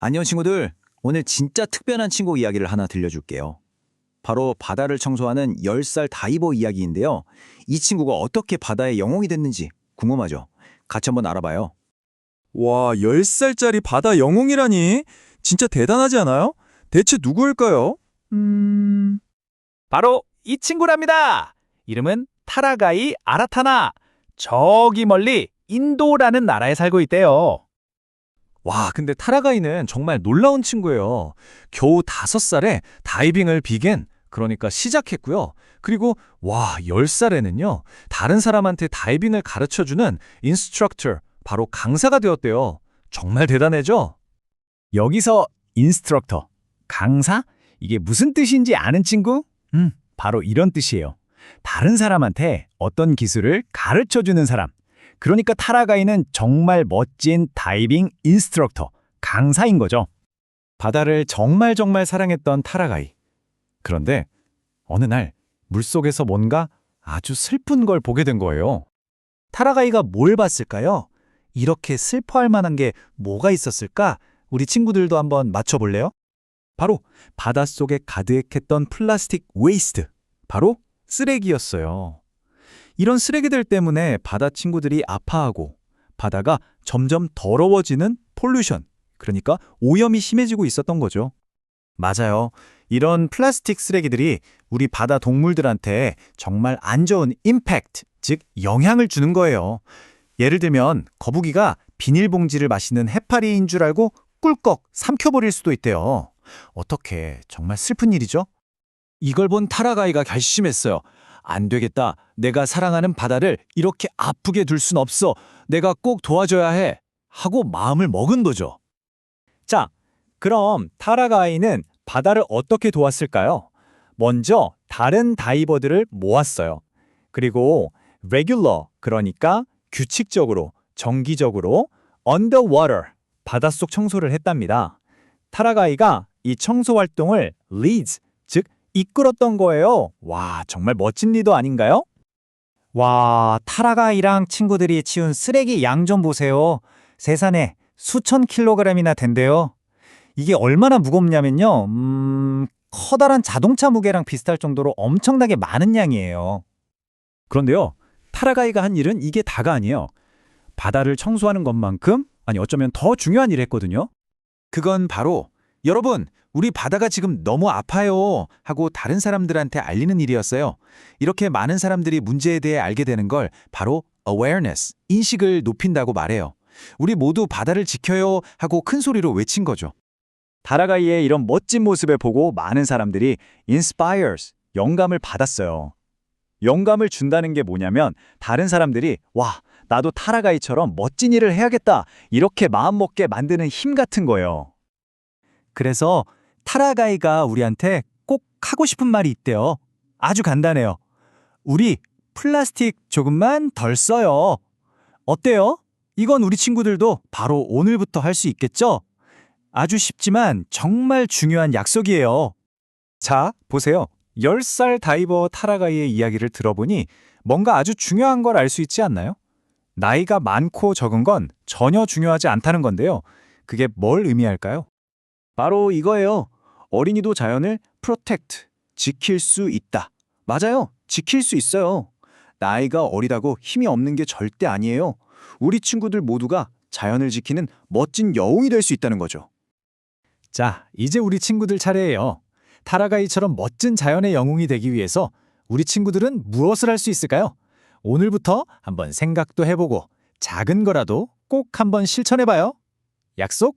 안녕 친구들. 오늘 진짜 특별한 친구 이야기를 하나 들려줄게요. 바로 바다를 청소하는 10살 다이버 이야기인데요. 이 친구가 어떻게 바다의 영웅이 됐는지 궁금하죠? 같이 한번 알아봐요. 와, 10살짜리 바다 영웅이라니? 진짜 대단하지 않아요? 대체 누구일까요? 음... 바로 이 친구랍니다. 이름은 타라가이 아라타나. 저기 멀리 인도라는 나라에 살고 있대요. 와, 근데 타라가이는 정말 놀라운 친구예요. 겨우 5살에 다이빙을 비겐, 그러니까 시작했고요. 그리고 와, 10살에는요. 다른 사람한테 다이빙을 가르쳐주는 인스트럭터, 바로 강사가 되었대요. 정말 대단해죠? 여기서 인스트럭터, 강사? 이게 무슨 뜻인지 아는 친구? 음, 바로 이런 뜻이에요. 다른 사람한테 어떤 기술을 가르쳐주는 사람. 그러니까 타라가이는 정말 멋진 다이빙 인스트럭터, 강사인 거죠. 바다를 정말 정말 사랑했던 타라가이. 그런데 어느 날 물속에서 뭔가 아주 슬픈 걸 보게 된 거예요. 타라가이가 뭘 봤을까요? 이렇게 슬퍼할 만한 게 뭐가 있었을까? 우리 친구들도 한번 맞춰볼래요? 바로 바닷속에 가득했던 플라스틱 웨이스트, 바로 쓰레기였어요. 이런 쓰레기들 때문에 바다 친구들이 아파하고 바다가 점점 더러워지는 폴루션, 그러니까 오염이 심해지고 있었던 거죠. 맞아요. 이런 플라스틱 쓰레기들이 우리 바다 동물들한테 정말 안 좋은 임팩트, 즉 영향을 주는 거예요. 예를 들면 거북이가 비닐봉지를 마시는 해파리인 줄 알고 꿀꺽 삼켜버릴 수도 있대요. 어떻게 정말 슬픈 일이죠? 이걸 본 타라가이가 결심했어요. 안 되겠다. 내가 사랑하는 바다를 이렇게 아프게 둘 순 없어. 내가 꼭 도와줘야 해. 하고 마음을 먹은 거죠. 자, 그럼 타라가이는 바다를 어떻게 도왔을까요? 먼저 다른 다이버들을 모았어요. 그리고 regular, 그러니까 규칙적으로, 정기적으로 underwater, 바닷속 청소를 했답니다. 타라가이가 이 청소 활동을 leads, 즉 이끌었던 거예요. 와, 정말 멋진 리더 아닌가요? 와, 타라가이랑 친구들이 치운 쓰레기 양 좀 보세요. 세상에 수천 킬로그램이나 된대요. 이게 얼마나 무겁냐면요. 음, 커다란 자동차 무게랑 비슷할 정도로 엄청나게 많은 양이에요. 그런데요. 타라가이가 한 일은 이게 다가 아니에요. 바다를 청소하는 것만큼 아니 어쩌면 더 중요한 일을 했거든요. 그건 바로 여러분, 우리 바다가 지금 너무 아파요 하고 다른 사람들한테 알리는 일이었어요. 이렇게 많은 사람들이 문제에 대해 알게 되는 걸 바로 awareness, 인식을 높인다고 말해요. 우리 모두 바다를 지켜요 하고 큰 소리로 외친 거죠. 타라가이의 이런 멋진 모습을 보고 많은 사람들이 inspires, 영감을 받았어요. 영감을 준다는 게 뭐냐면 다른 사람들이 와, 나도 타라가이처럼 멋진 일을 해야겠다. 이렇게 마음먹게 만드는 힘 같은 거예요. 그래서 타라가이가 우리한테 꼭 하고 싶은 말이 있대요. 아주 간단해요. 우리 플라스틱 조금만 덜 써요. 어때요? 이건 우리 친구들도 바로 오늘부터 할 수 있겠죠? 아주 쉽지만 정말 중요한 약속이에요. 자, 보세요. 10살 다이버 타라가이의 이야기를 들어보니 뭔가 아주 중요한 걸 알 수 있지 않나요? 나이가 많고 적은 건 전혀 중요하지 않다는 건데요. 그게 뭘 의미할까요? 바로 이거예요. 어린이도 자연을 프로텍트, 지킬 수 있다. 맞아요. 지킬 수 있어요. 나이가 어리다고 힘이 없는 게 절대 아니에요. 우리 친구들 모두가 자연을 지키는 멋진 여웅이 될 수 있다는 거죠. 자, 이제 우리 친구들 차례예요. 타라가이처럼 멋진 자연의 영웅이 되기 위해서 우리 친구들은 무엇을 할 수 있을까요? 오늘부터 한번 생각도 해보고 작은 거라도 꼭 한번 실천해봐요. 약속